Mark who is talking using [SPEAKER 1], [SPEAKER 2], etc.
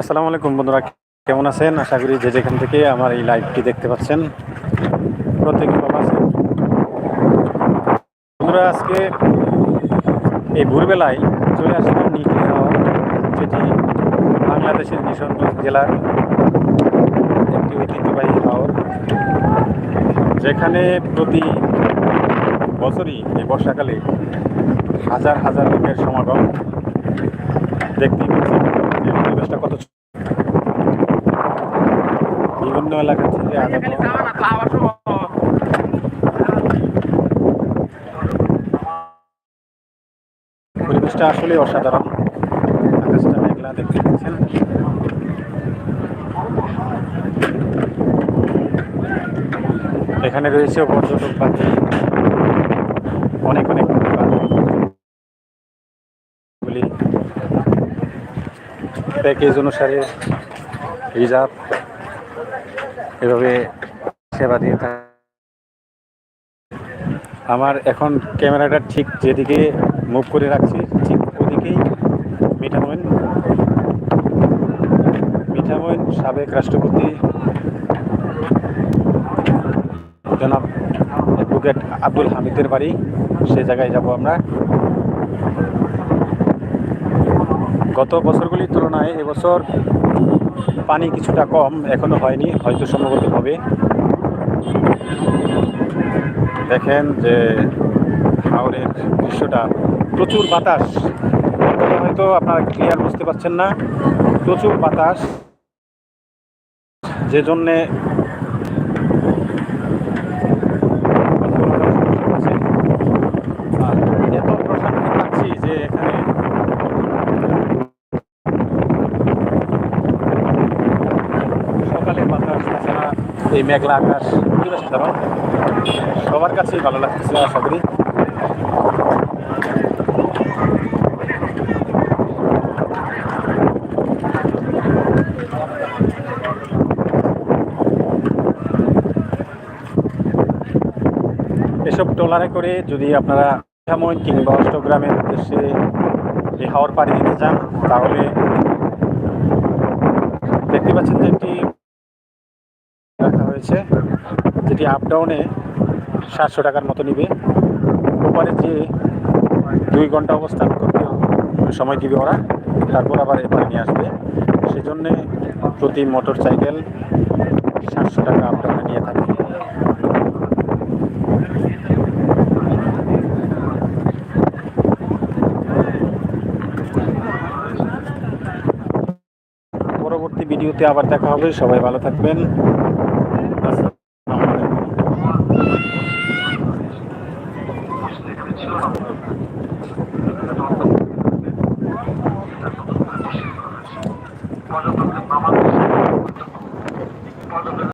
[SPEAKER 1] আসসালামু আলাইকুম বন্ধুরা, কেমন আছেন? আশা করি যে যেখান থেকে আমার এই লাইভটি দেখতে পাচ্ছেন, প্রত্যেক বন্ধুরা, আজকে এই ভোরবেলায় চলে আসলাম নিকিরাও যেটি বাংলাদেশের কিশোরগঞ্জ জেলার একটি ঐতিহ্যবাহী হাওর যেখানে প্রতি বছরই এই বর্ষাকালে হাজার হাজার লোকের সমাগম। দেখতেই পাচ্ছেন যে পরিবেশটা কত। বিভিন্ন এলাকা থেকে আগত পরিবেশটা আসলে অসাধারণ। আকাশটা মেঘলা দেখতে পাচ্ছেন। এখানে রয়েছে পর্যটক পাখি অনেক অনেক পাখি প্যাকেজ অনুসারে রিজার্ভ, এভাবে সেবা দিয়ে থাকে। আমার এখন ক্যামেরাটা ঠিক যেদিকে মুভ করে রাখছি, ঠিক ওদিকেই মিঠামইন মিঠামইন সাবেক রাষ্ট্রপতি। জনাব অ্যাডভোকেট আব্দুল হামিদের বাড়ি, সে জায়গায় যাব আমরা। গত বছরগুলির তুলনায় এবছর পানি কিছুটা কম, এখনও হয়নি, হয়তো সম্ভবত হবে দেখেন যে হাওড়ের দৃশ্যটা, প্রচুর বাতাস। হয়তো আপনারা ক্লিয়ার বুঝতে পারছেন না, প্রচুর বাতাস। যে জন্যে আর এত প্রশান্তি পাচ্ছি যে এখানে সকালে বাতাস তাছাড়া এই মেঘলা আকাশ সাধারণ সবার কাছেই ভালো লাগতেছে আশা করি। এসব ট্রলারে করে যদি আপনারা এমন কিংবা অষ্টগ্রামের উদ্দেশ্যে এই হাওয়ার পাড়ি দিতে চান, তাহলে দেখতে পাচ্ছেন যে একটি রাখা হয়েছে যেটি আপ ডাউনে সাতশো টাকার মতো নিবে। ওপারে যে দুই ঘণ্টা অবস্থান করতে সময় দিবে ওরা, তারপর আবার এপারে নিয়ে আসবে। সেজন্যে প্রতি মোটর সাইকেল সাতশো টাকা আপ ডাউনে নিয়ে থাকে পরবর্তী ভিডিওতে আবার দেখা হবে। সবাই ভালো থাকবেন।